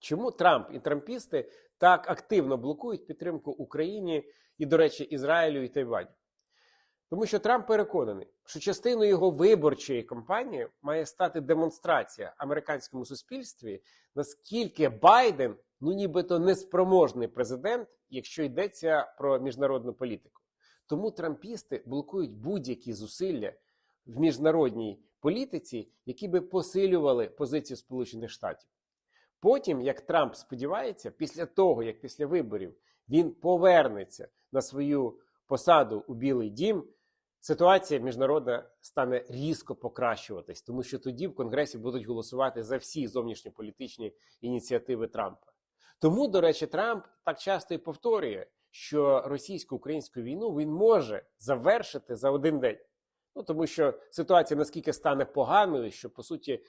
Чому Трамп і трампісти так активно блокують підтримку Україні і, до речі, Ізраїлю і Тайваню? Тому що Трамп переконаний, що частиною його виборчої кампанії має стати демонстрація американському суспільстві, наскільки Байден, ну нібито неспроможний президент, якщо йдеться про міжнародну політику. Тому трампісти блокують будь-які зусилля в міжнародній політиці, які би посилювали позицію Сполучених Штатів. Потім, як Трамп сподівається, після того, як після виборів він повернеться на свою посаду у Білий Дім, ситуація міжнародна стане різко покращуватись, тому що тоді в Конгресі будуть голосувати за всі зовнішньополітичні ініціативи Трампа. Тому, до речі, Трамп так часто і повторює, що російсько-українську війну він може завершити за один день. Ну тому що ситуація наскільки стане поганою, що по суті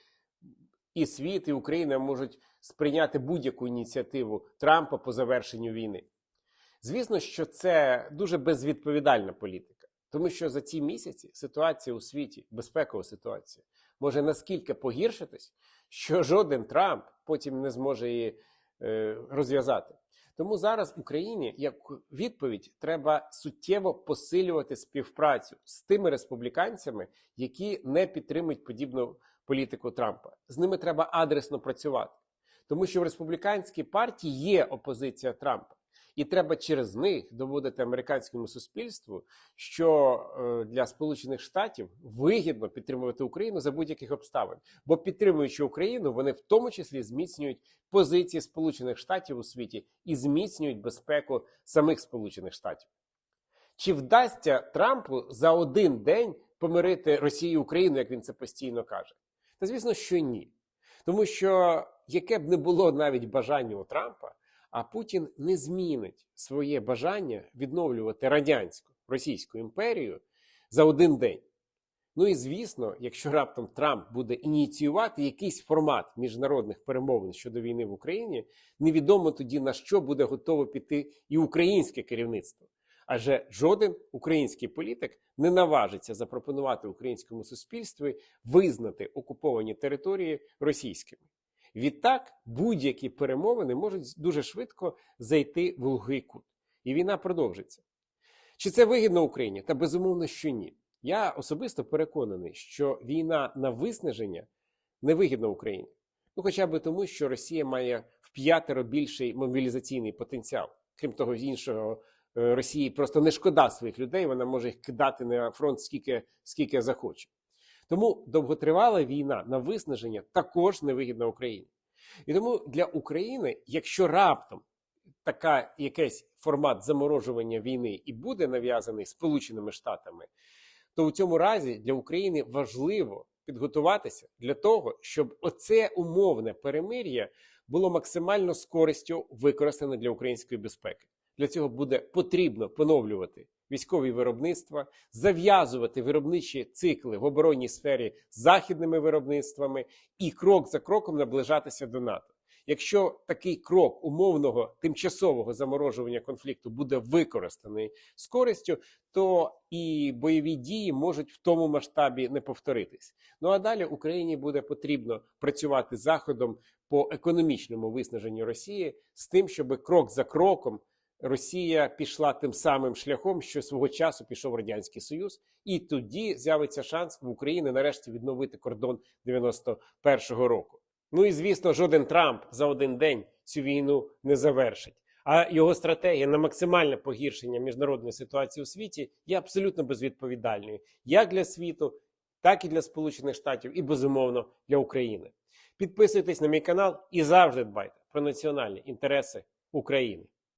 і світ, і Україна можуть сприйняти будь-яку ініціативу Трампа по завершенню війни. Звісно, що це дуже безвідповідальна політика, тому що за ці місяці ситуація у світі, безпекова ситуація, може наскільки погіршитись, що жоден Трамп потім не зможе її е, розв'язати. Тому зараз Україні як відповідь треба суттєво посилювати співпрацю з тими республіканцями, які не підтримують подібну політику Трампа. З ними треба адресно працювати, тому що в республіканській партії є опозиція Трампа. І треба через них доводити американському суспільству, що е, для Сполучених Штатів вигідно підтримувати Україну за будь-яких обставин. Бо підтримуючи Україну, вони в тому числі зміцнюють позиції Сполучених Штатів у світі і зміцнюють безпеку самих Сполучених Штатів. Чи вдасться Трампу за один день помирити Росію і Україну, як він це постійно каже? Та звісно, що ні. Тому що яке б не було навіть бажання у Трампа. А Путін не змінить своє бажання відновлювати радянську Російську імперію за один день. Ну і звісно, якщо раптом Трамп буде ініціювати якийсь формат міжнародних перемовин щодо війни в Україні, невідомо тоді на що буде готове піти і українське керівництво. Адже жоден український політик не наважиться запропонувати українському суспільстві визнати окуповані території російськими. Відтак будь-які перемовини можуть дуже швидко зайти в глухий кут, і війна продовжиться. Чи це вигідно Україні? Та безумовно, що ні. Я особисто переконаний, що війна на виснаження не вигідна Україні. Ну, хоча б тому, що Росія має в п'ятеро більший мобілізаційний потенціал. Крім того, з іншого е, Росії просто не шкода своїх людей, вона може їх кидати на фронт скільки, скільки захоче. Тому довготривала війна на виснаження також невигідна Україні. І тому для України, якщо раптом така якийсь формат заморожування війни і буде нав'язаний Сполученими Штатами, то у цьому разі для України важливо підготуватися для того, щоб оце умовне перемир'я було максимально з користю використане для української безпеки. Для цього буде потрібно поновлювати військові виробництва, зав'язувати виробничі цикли в оборонній сфері з західними виробництвами і крок за кроком наближатися до НАТО. Якщо такий крок умовного тимчасового заморожування конфлікту буде використаний з користю, то і бойові дії можуть в тому масштабі не повторитись. Ну а далі Україні буде потрібно працювати заходом по економічному виснаженню Росії з тим, щоб крок за кроком. Росія пішла тим самим шляхом, що свого часу пішов радянський союз, і тоді з'явиться шанс в Україні нарешті відновити кордон 91-го року. Ну і звісно, жоден Трамп за один день цю війну не завершить. А його стратегія на максимальне погіршення міжнародної ситуації у світі є абсолютно безвідповідальною як для світу, так і для Сполучених Штатів, і безумовно для України. Підписуйтесь на мій канал і завжди дбайте про національні інтереси України.